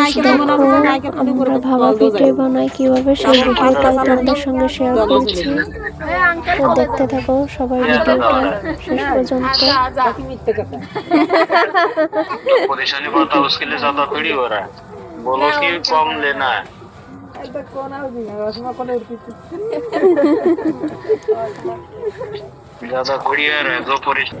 দেখো আমরা ভাবা পিঠে বানাই কিভাবে সেই ভিডিওটা তোমাদের সঙ্গে শেয়ার করছি তো দেখতে থাকো সবাই ভিডিওটা শেষ পর্যন্ত परेशानी बताओ उसके लिए ज्यादा थोड़ी हो रहा है बोलो कि कम लेना है ज्यादा थोड़ी है रहा है जो परेशान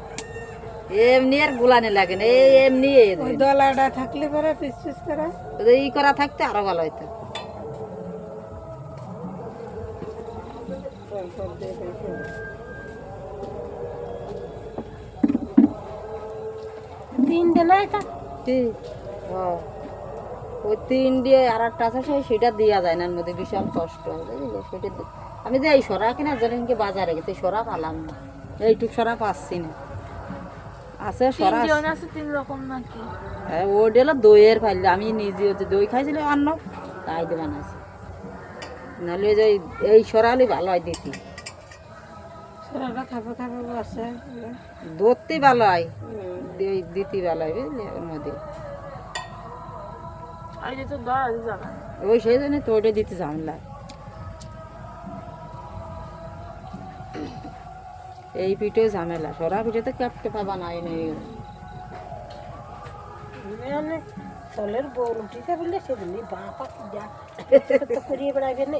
এমনি আর গুলানি লাগে না এই এমনি দলাটা থাকলে পারে পিস পিস করা ই করা থাকতে আরও ভালো হইতো। তিনটে না এটা হ্যাঁ। ওই তিন দিয়ে আর একটা আছে সেই সেটা দেওয়া যায় না মধ্যে বিশাল কষ্ট। বুঝলি? সেটা আমি যে এই সরা কিনা জানেন কি বাজারে গেছে সরা পালাম না। এইটুক সরা পাচ্ছি না। আছে আছে। তিন রকম নাকি? হ্যাঁ, ও ডেলো দইয়ের ফাইলে আমি নিজে হচ্ছে দই খাইছিল অন্য তাই দিয়ে বানাইছি। নাহলে যে এই সরালি ভালো হয় দিতি সেটা খাবে খাবে বসে ধরতে ভালো হয় দিতে ভালো হয় বুঝলি ওর মধ্যে। ওই সেই জন্য তো ওইটা দিতে ঝামেলা। এই পিঠে ঝামেলা। সরা পিঠে তো ক্যাপটে পাবা নাই নেই চলের বউ বললে বাপা কি যা করিয়ে নে।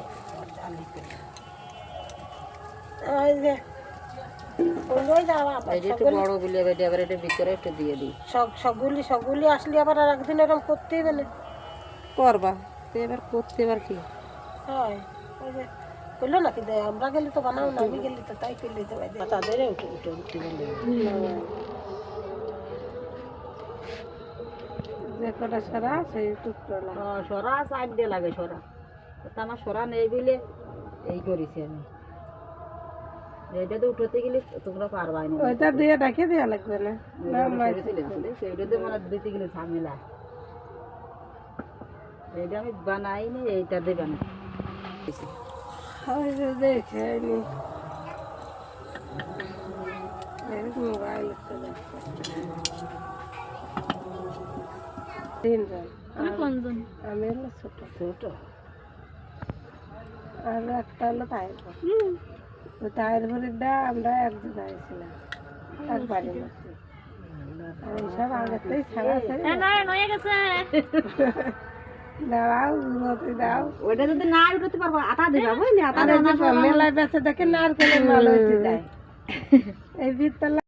বড় বলে আবার এটা ভিতরে একটু দিয়ে দিই। সব সবগুলি সবগুলি আসলে আবার আর একদিন এরকম করতে হবে না। করবা। এবার করতে এবার কি? হয় বলল নাকি দে আমরা গেলে তো বানাও না আমি গেলে তো তাই করলে তো তাদের উঠে উঠে উঠে বলে যে কটা সারা সেই টুকরো সরা সাইড দিয়ে লাগে সরা। তো আমার সরা নেই বলে এই করেছি আমি। এইটা তো উঠতে গেলে তোমরা পারবাই না। ওইটা দিয়ে ডাকে দেওয়া লাগবে না। সেইটাতে মানে দিতে গেলে ঝামেলা। এইটা আমি বানাই নি এইটা দিয়ে বানাই। দেখে নি মোবাইল তিনজন আমি হলো ছোট ছোট আর একটা হলো তায়ের ঘর তায়ের ডা আমরা এক জায়গায় ছিলাম এইসব আগেতেই ছাড়া ছাড়ি দাঁড়াও উন্নতি দাও। ওইটা যদি না উঠতে পারব আটা দিবা বুঝলি? আটা মেলায় বেঁচে দেখে নারকেলের মাল হইতে যায়। এই বিতলা